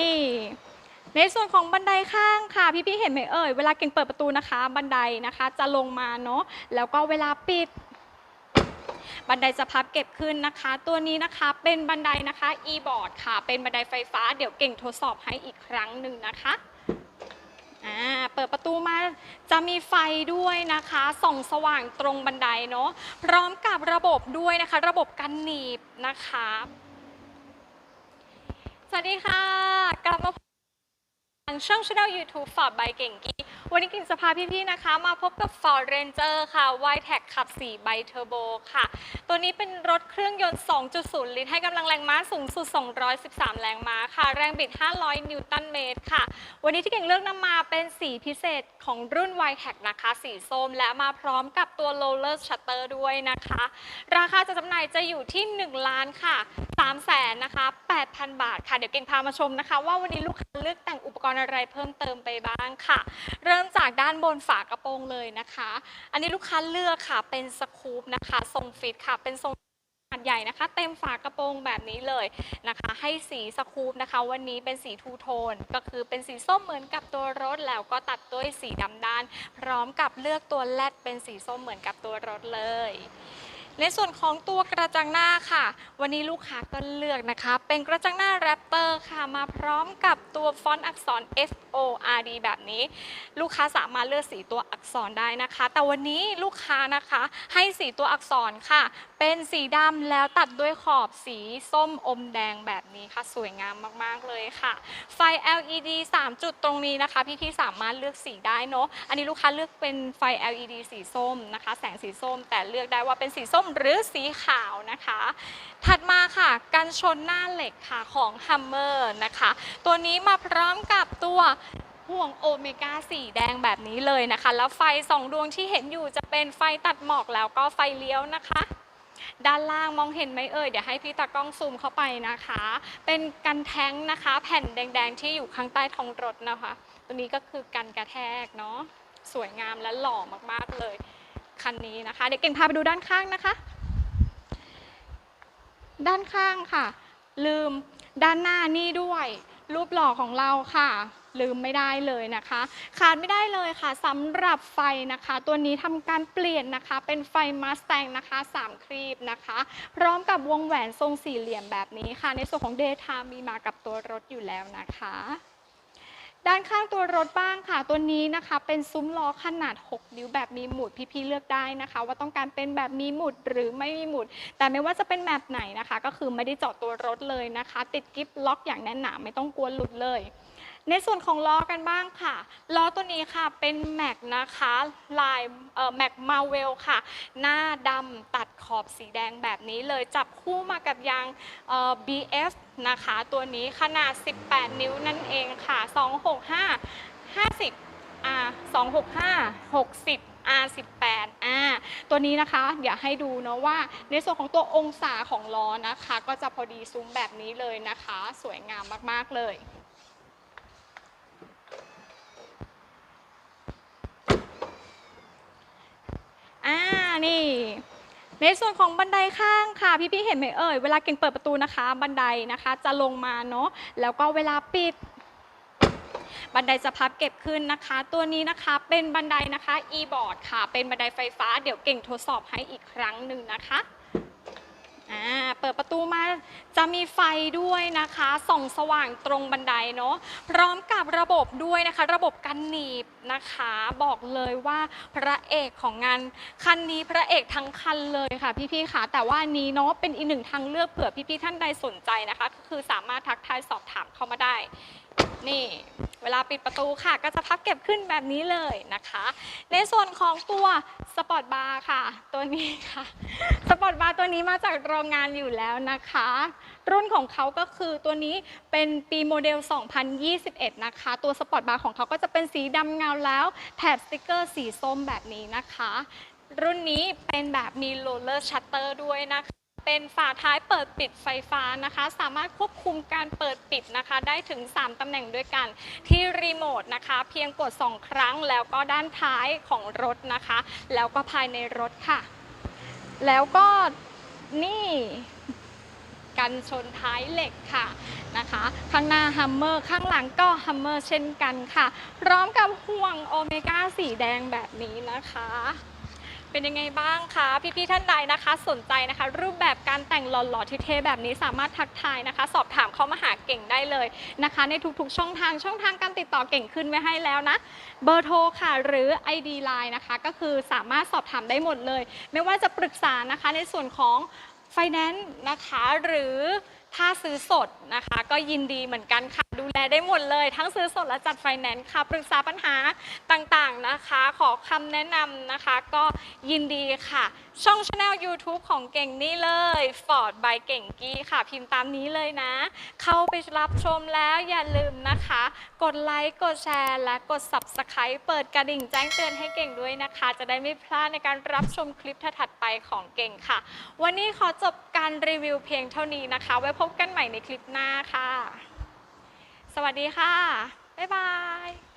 นี่ ในส่วนของบันไดข้างค่ะ พี่ๆเห็นไหมเอ่ย เวลาเก่งเปิดประตูนะคะ บันไดนะคะจะลงมาเนาะแล้วก็เวลาปิด บันไดจะพับเก็บขึ้นนะคะ ตัวนี้นะคะเป็นบันไดนะคะ e-board ค่ะ เป็นบันไดไฟฟ้า เดี๋ยวเก่งทดสอบให้อีกครั้งหนึ่งนะคะอ่าเปิดประตูมาจะมีไฟด้วยนะคะส่องสว่างตรงบันไดเนาะพร้อมกับระบบด้วยนะคะ ระบบกันหนีบนะคะ สวัสดีค่ะ กลับมาทางช่องช่อง YouTube ฝาบใบเก่งกี้ วันนี้กิ่งจะพาพี่ๆนะคะ มาพบกับ Ford Ranger ค่ะ y t e c ขับ 4 ใบเทอร์โบค่ะ ตัวนี้เป็นรถเครื่องยนต์ 2.0 ลิตร ให้กำลังแรงม้าสูงสุด 213 แรงม้าค่ะ แรงบิด 500 นิวตันเมตรค่ะ วันนี้ที่เก่งเลือกนำมาเป็นสีพิเศษของรุ่น y t e c นะคะ สีส้ม และมาพร้อมกับตัว roller shutter ด้วยนะคะ ราคาจะจำหน่ายจะอยู่ที่ 1 ล้านค่ะ3แสนนะคะ 8,000 บาทค่ะ เดี๋ยวเก่งพามาชมนะคะ ว่าวันนี้ลูกค้าเลือกแต่งอุปกรณ์อะไรเพิ่มเติมไปบ้างค่ะ เริ่ม จากด้านบนฝากระโปรงเลยนะคะ อันนี้ลูกค้าเลือกค่ะเป็นสคูปนะคะ ทรงฟิตค่ะ เป็นทรงขนาดใหญ่นะคะ เต็มฝากระโปรงแบบนี้เลยนะคะ ให้สีสคูปนะคะ วันนี้เป็นสีทูโทน ก็คือเป็นสีส้มเหมือนกับตัวรถแล้วก็ตัดด้วยสีดำด้าน พร้อมกับเลือกตัวแลดเป็นสีส้มเหมือนกับตัวรถเลย ในส่วนของตัวกระจังหน้าค่ะ วันนี้ลูกค้าก็เลือกนะคะ เป็นกระจังหน้าแรปเตอร์ค่ะ มาพร้อมกับตัวฟอนต์อักษร F O R D แบบนี้ ลูกค้าสามารถเลือกสีตัวอักษรได้นะคะ แต่วันนี้ลูกค้านะคะให้สีตัวอักษรค่ะ เป็นสีดำแล้วตัดด้วยขอบสีส้มอมแดงแบบนี้ค่ะ สวยงามมากๆเลยค่ะ ไฟ LED 3 จุดตรงนี้นะคะ พี่ๆสามารถเลือกสีได้เนาะอันนี้ลูกค้าเลือกเป็นไฟ LED สีส้มนะคะ แสงสีส้มแต่เลือกได้ว่าเป็นสีส้มหรือสีขาวนะคะ ถัดมาค่ะกันชนหน้าเหล็กค่ะของ Hummer นะคะ ตัวนี้มาพร้อมกับตัวห่วงโอเมก้าสีแดงแบบนี้เลยนะคะ แล้วไฟสองดวงที่เห็นอยู่จะเป็นไฟตัดหมอกแล้วก็ไฟเลี้ยวนะคะ ด้านล่างมองเห็นไหมเอ่ยเดี๋ยวให้พี่ตากล้องซูมเข้าไปนะคะ เป็นกันแท้งนะคะ แผ่นแดง ๆ ที่อยู่ข้างใต้ท้องรถนะคะ ตัวนี้ก็คือกันกระแทกเนาะสวยงามและหล่อมากๆเลย คันนี้นะคะ เดี๋ยวเก่งพาไปดูด้านข้างนะคะ ด้านข้างค่ะ ลืมด้านหน้านี่ด้วย รูปหล่อของเราค่ะ ลืมไม่ได้เลยนะคะ ขาดไม่ได้เลยค่ะสำหรับไฟนะคะ ตัวนี้ทำการเปลี่ยนนะคะ เป็นไฟมาส t ต n นะคะ 3 ครีบนะคะ พร้อมกับวงแหวนทรงสี่เหลี่ยมแบบนี้ค่ะ ในส่วนของเดทามีมากับตัวรถอยู่แล้วนะคะ ด้านข้างตัวรถบ้างค่ะ ตัวนี้นะคะเป็นซุ้มล้อขนาด 6 นิ้วแบบมีหมุดพี่ๆเลือกได้นะคะ ว่าต้องการเป็นแบบมีหมุดหรือไม่มีหมุด แต่ไม่ว่าจะเป็นแบบไหนนะคะ ก็คือไม่ได้เจาะตัวรถเลยนะคะ ติดกิฟล็อกอย่างแน่นหนาไม่ต้องกลัวหลุดเลย ในส่วนของล้อกันบ้างค่ะ ล้อตัวนี้ค่ะเป็นแม็กนะคะลายเอ่อแม็กมาเวลค่ะ หน้าดำตัดขอบสีแดงแบบนี้เลยจับคู่มากับยางเอ่อ BF นะคะ ตัวนี้ขนาด 18 นิ้วนั่นเองค่ะ 265 50 R 265 60 R 18อ่าตัวนี้นะคะเดี๋ยวให้ดูเนาะว่า ในส่วนของตัวองศาของล้อนะคะ ก็จะพอดีซุ้มแบบนี้เลยนะคะ สวยงามมาก ๆ เลย อ่า นี่ ในส่วนของบันไดข้างค่ะ พี่ๆเห็นไหมเอ่ยเวลาเก่งเปิดประตูนะคะ บันไดนะคะจะลงมาเนาะแล้วก็เวลาปิด บันไดจะพับเก็บขึ้นนะคะ ตัวนี้นะคะเป็นบันไดนะคะ e-board ค่ะ เป็นบันไดไฟฟ้า เดี๋ยวเก่งทดสอบให้อีกครั้งหนึ่งนะคะอ่าเปิดประตูมา จะมีไฟด้วยนะคะส่องสว่างตรงบันไดเนาะพร้อมกับระบบด้วยนะคะ ระบบกันหนีบนะคะ บอกเลยว่าพระเอกของงานคันนี้พระเอกทั้งคันเลยค่ะ พี่ๆค่ะ แต่ว่านนี้เนาะเป็นอีกหนึ่งทางเลือกเผื่อพี่ๆท่านใดสนใจนะคะ ก็คือสามารถทักทายสอบถามเข้ามาได้นี่เวลาปิดประตูค่ะ ก็จะพับเก็บขึ้นแบบนี้เลยนะคะ ในส่วนของตัวสปอร์ตบาร์ค่ะ ตัวนี้ค่ะสปอร์ตบาร์ตัวนี้มาจากโรงงานอยู่แล้วนะคะ รุ่นของเขาก็คือตัวนี้เป็นปีโมเดล 2021 นะคะ ตัวสปอร์ตบาร์ของเขาก็จะเป็นสีดำเงาแล้ว แถบสติกเกอร์สีส้มแบบนี้นะคะ รุ่นนี้เป็นแบบมีโรลเลอร์ชัตเตอร์ด้วยนะคะ เป็นฝาท้ายเปิดปิดไฟฟ้านะคะ สามารถควบคุมการเปิดปิดนะคะ ได้ถึง 3ตำแหน่งด้วยกัน ที่รีโมทนะคะ เพียงกด 2 ครั้งแล้วก็ด้านท้ายของรถนะคะ แล้วก็ภายในรถค่ะ แล้วก็นี่กันชนท้ายเหล็กค่ะนะคะข้างหน้าฮัมเมอร์ข้างหลังก็ฮัมเมอร์เช่นกันค่ะ พร้อมกับห่วงโอเมก้าสีแดงแบบนี้นะคะ เป็นยังไงบ้างคะพี่ๆท่านใดนะคะ สนใจนะคะ รูปแบบการแต่งหล่อๆที่เท่แบบนี้สามารถทักทายนะคะ สอบถามเข้ามาหาเก่งได้เลยนะคะ ในทุกๆช่องทางช่องทางการติดต่อเก่งขึ้นไว้ให้แล้วนะ เบอร์โทรค่ะหรือ ID Line นะคะ ก็คือสามารถสอบถามได้หมดเลย ไม่ว่าจะปรึกษานะคะในส่วนของไฟแนนซ์นะคะหรือ ถ้าซื้อสดนะคะ ก็ยินดีเหมือนกันค่ะ ดูแลได้หมดเลย ทั้งซื้อสดและจัดไฟแนนซ์ค่ะ ปรึกษาปัญหาต่างๆนะคะ ขอคำแนะนำนะคะ ก็ยินดีค่ะ ช่องช anel YouTube ของเก่งนี่เลย Ford by เก่งกี้ค่ะ พิมพ์ตามนี้เลยนะ เข้าไปรับชมแล้วอย่าลืมนะคะ กดไลค์กดแชร์และกด Subscribe เปิดกระดิ่งแจ้งเตือนให้เก่งด้วยนะคะ จะได้ไม่พลาดในการรับชมคลิปถัดไปของเก่งค่ะ วันนี้ขอจบการรีวิวเพียงเท่านี้นะคะไว้พบกันใหม่ในคลิปหน้าค่ะ สวัสดีค่ะ บ๊ายบาย